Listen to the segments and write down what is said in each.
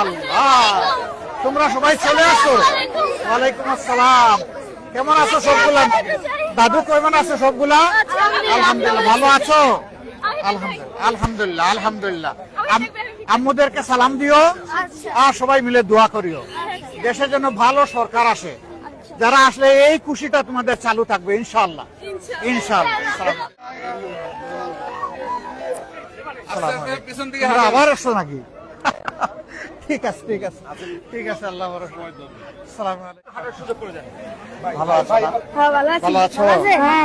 আল্লাহ। তোমরা সবাই চলে আসো। ওয়ালাইকুম আসসালাম। কেমন আছো সবগুলা? দাদু কেমন আছো সবগুলা? আলহামদুলিল্লাহ। ভালো আছো? আলহামদুলিল্লাহ। আলহামদুলিল্লাহ আলহামদুলিল্লাহ। আম্মুদেরকে সালাম দিও। আর সবাই মিলে দোয়া করিও। দেশের জন্য ভালো সরকার আসে। যারা আসলে এই খুশিটা তোমাদের চালু থাকবে দিকে তোমরা আবার আসছো নাকি? ঠিক আছে ঠিক আছে। ঠিক আছে আল্লাহ ভরসা। আসসালামু আলাইকুম। ভালো আছো? হ্যাঁ ভালো আছি? হ্যাঁ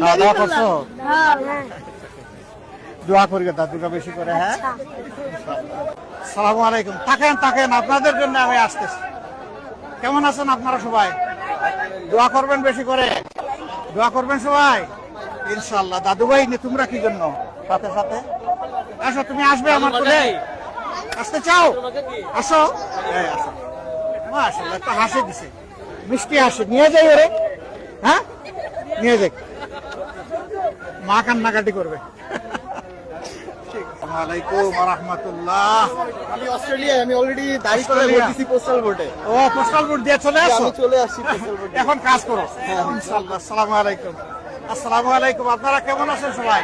খাওয়া দাওয়া করছ হ্যাঁ হ্যাঁ। দোয়া করি দাদুকে বেশি করে হ্যাঁ? সালামু আলাইকুম। থাকেন থাকেন আপনাদের জন্য আমি আসতেছি। কেমন আছেন আপনারা সবাই? দোয়া করবেন বেশি করে। দোয়া করবেন সবাই? ইনশাল্লাহ দাদু ভাই তোমরা কি জন্য? সাথে সাথে। আসো তুমি আসবে আমার কোলে। আসতে চাও? আসো। একটা হাসি দিছে। মিষ্টি হাসি। নিয়ে যাই ওরে। হ্যাঁ? নিয়ে যাই। মা কান্নাকাটি করবে। রাহমাতুল্লাহ। আমি অস্ট্রেলিয়ায় আমি অলরেডি দাঁড়ি করে ভোট পোস্টাল ভোটে ও পোস্টাল ভোট দিয়ে চলে আসো। আমি চলে আসছি পোস্টাল ভোটে এখন কাজ করো। ইনশাআল্লাহ। আসসালামু আলাইকুম। আসসালামু আলাইকুম। আপনারা কেমন আছেন সবাই?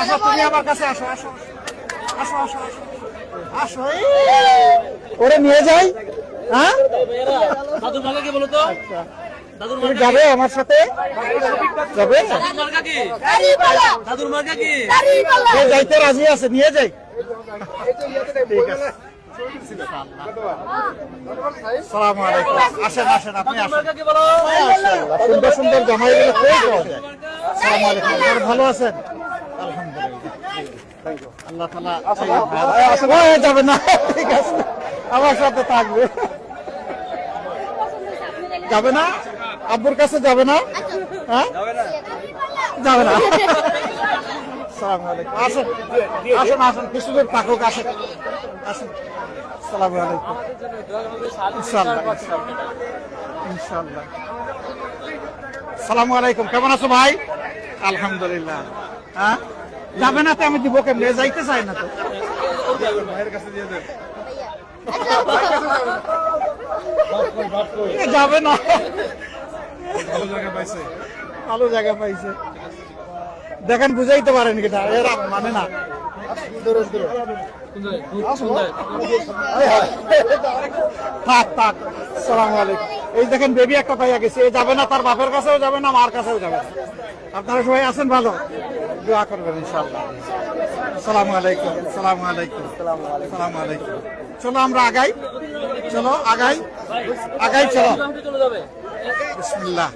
আসো তুমি আমার কাছে আসো আসো। আসো আসো আসো। ওরে নিয়ে যাই হ্যাঁ? দাদুর মার্কা কি বলো তো? তুমি যাবে আমার সাথে? যাবে? মার্কা দাদুর মার্কা কি? যাইতে রাজি আছে নিয়ে যাই। ঠিক আছে। আসেন আসেন আপনি আসেন। মার্কা কি বলো? মাশাআল্লাহ, সুন্দর সুন্দর পাওয়া যায়। ভালো আছেন? আমার সাথে থাকবে যাবে না আব্বুর কাছে যাবে না হ্যাঁ যাবে না কেমন আছো ভাই আলহামদুলিল্লাহ হ্যাঁ যাবে না তো আমি দিব কেমনে? যাইতে চাই না তো। যাবে না। ভালো জায়গা পাইছে। দেখেন বুঝাইতে পারেন কিনা এরা মানে না। থাক থাক। সালাম আলাইকুম। এই দেখেন বেবি একটা পাইয়া গেছে এ যাবে না তার বাপের কাছেও যাবে না মার কাছেও যাবে আপনারা সবাই আছেন ভালো দোয়া করবেন ইনশাআল্লাহ সালাম আলাইকুম সালাম আলাইকুম সালাম আলাইকুম চলো আমরা আগাই চলো আগাই আগাই চলো বিসমিল্লাহ